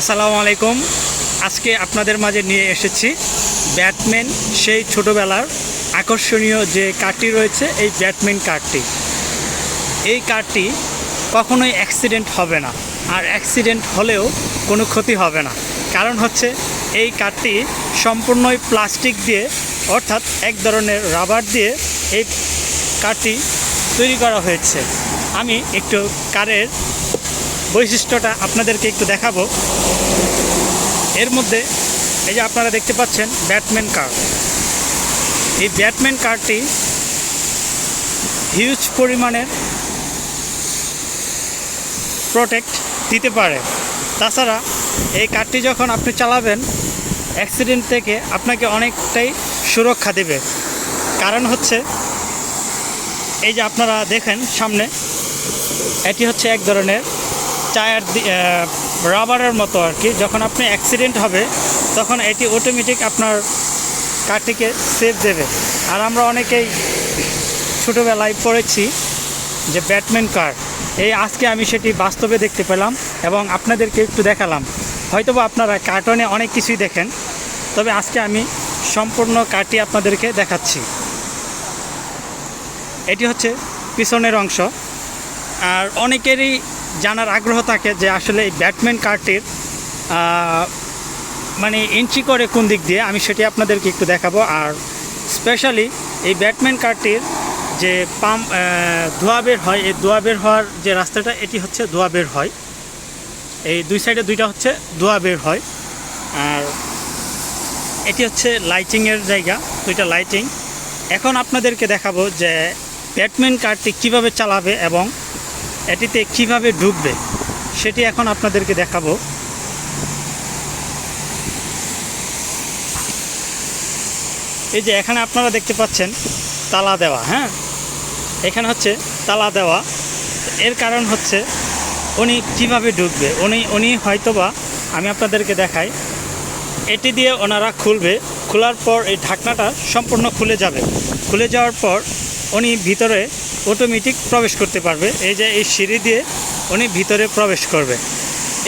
আসসালামু আলাইকুম। আজকে আপনাদের মাঝে নিয়ে এসেছি ব্যাটম্যান সেই ছোটোবেলার আকর্ষণীয় যে কারটি রয়েছে, এই ব্যাটম্যান কারটি এই কারটি কখনোই অ্যাক্সিডেন্ট হবে না আর অ্যাক্সিডেন্ট হলেও কোনো ক্ষতি হবে না। কারণ হচ্ছে এই কারটি সম্পূর্ণই প্লাস্টিক দিয়ে, অর্থাৎ এক ধরনের রাবার দিয়ে এই কারটি তৈরি করা হয়েছে। আমি একটু কারের বৈশিষ্ট্যটা আপনাদেরকে একটু দেখাবো। এর মধ্যে এই যে আপনারা দেখতে পাচ্ছেন ব্যাটম্যান কার্ড। এই ব্যাটম্যান কার্ডটি হিউজ পরিমাণের প্রোটেক্ট দিতে পারে। তাছাড়া এই কারটি যখন আপনি চালাবেন, অ্যাক্সিডেন্ট থেকে আপনাকে অনেকটাই সুরক্ষা দেবে। কারণ হচ্ছে, এই যে আপনারা দেখেন সামনে, এটি হচ্ছে এক ধরনের টায়ার রাবারের মতো আর কি। যখন আপনি অ্যাক্সিডেন্ট হবে, তখন এটি অটোমেটিক আপনার কারটিকে সেভ দেবে। আর আমরা অনেকেই ছোটোবেলায় পড়েছি যে ব্যাটম্যান কার। এই আজকে আমি সেটি বাস্তবে দেখতে পেলাম এবং আপনাদেরকে একটু দেখালাম। হয়তোবা আপনারা কার্টনে অনেক কিছুই দেখেন, তবে আজকে আমি সম্পূর্ণ কারটি আপনাদেরকে দেখাচ্ছি। এটি হচ্ছে পিছনের অংশ। আর অনেকেরই জানার আগ্রহ থাকে যে আসলে এই ব্যাটম্যান কারটির আহ, মানে এন্ট্রি করে কোন দিক দিয়ে আমি সেটি আপনাদেরকে একটু দেখাবো। আর স্পেশালি এই ব্যাটম্যান কারটির যে পাম্প ধোয়া বের হয় এই ধোয়া বের হওয়ার যে রাস্তাটা এটি হচ্ছে ধোয়া বের হয়। এই দুই সাইডে দুইটা হচ্ছে ধোয়া বের হয়। আর এটি হচ্ছে লাইটিংয়ের জায়গা দুইটা লাইটিং এখন আপনাদেরকে দেখাবো যে ব্যাটম্যান কারটি কীভাবে চালাবে এবং এটিতে কীভাবে ঢুকবে সেটি এখন আপনাদেরকে দেখাবো। এই যে এখানে আপনারা দেখতে পাচ্ছেন তালা দেওয়া হ্যাঁ? এখানে হচ্ছে তালা দেওয়া। এর কারণ হচ্ছে উনি কীভাবে ঢুকবে উনি উনি হয়তোবা, আমি আপনাদেরকে দেখাই, এটি দিয়ে ওনারা খুলবে, খোলার পর এই ঢাকনাটা সম্পূর্ণ খুলে যাবে। খুলে যাওয়ার পর উনি ভিতরে অটোমেটিক প্রবেশ করতে পারবে। এই যে এই সিঁড়ি দিয়ে উনি ভিতরে প্রবেশ করবে।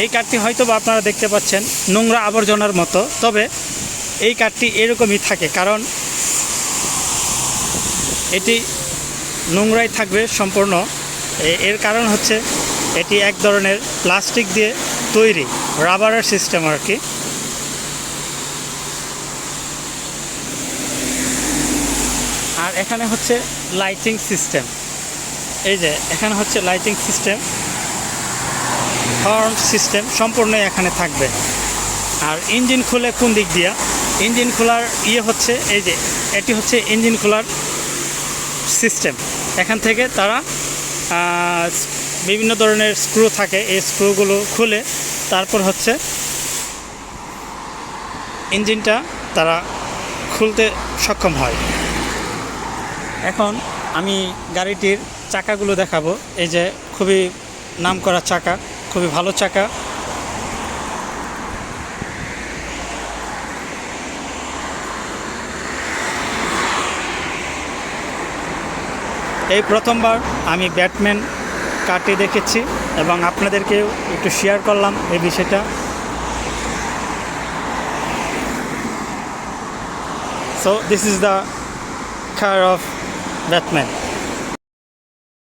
এই কাঠটি হয়তো বা আপনারা দেখতে পাচ্ছেন, নোংরা আবর্জনার মতো। তবে এই কাঠটি এরকমই থাকে, কারণ এটি নোংরাই থাকবে সম্পূর্ণ। এর কারণ হচ্ছে এটি এক ধরনের প্লাস্টিক দিয়ে তৈরি, রাবারের সিস্টেম আর কি। আর এখানে হচ্ছে লাইটিং সিস্টেম এই যে, এখানে হচ্ছে লাইটিং সিস্টেম হর্ন সিস্টেম সম্পূর্ণই এখানে থাকবে। আর ইঞ্জিন খুলে কোন দিক দিয়া? ইঞ্জিন খোলার ইয়ে হচ্ছে, এই যে, এটি হচ্ছে ইঞ্জিন খোলার সিস্টেম এখান থেকে তারা বিভিন্ন ধরনের স্ক্রু থাকে। এই স্ক্রুগুলো খুলে তারপর হচ্ছে ইঞ্জিনটা তারা খুলতে সক্ষম হয়। এখন আমি গাড়িটির চাকাগুলো দেখাবো। এই যে খুবই নাম করা চাকা, খুবই ভালো চাকা। এই প্রথমবার আমি ব্যাটম্যান কারটি দেখেছি এবং আপনাদেরকেও একটু শেয়ার করলাম এই বিষয়টা। So this is the car of Batman.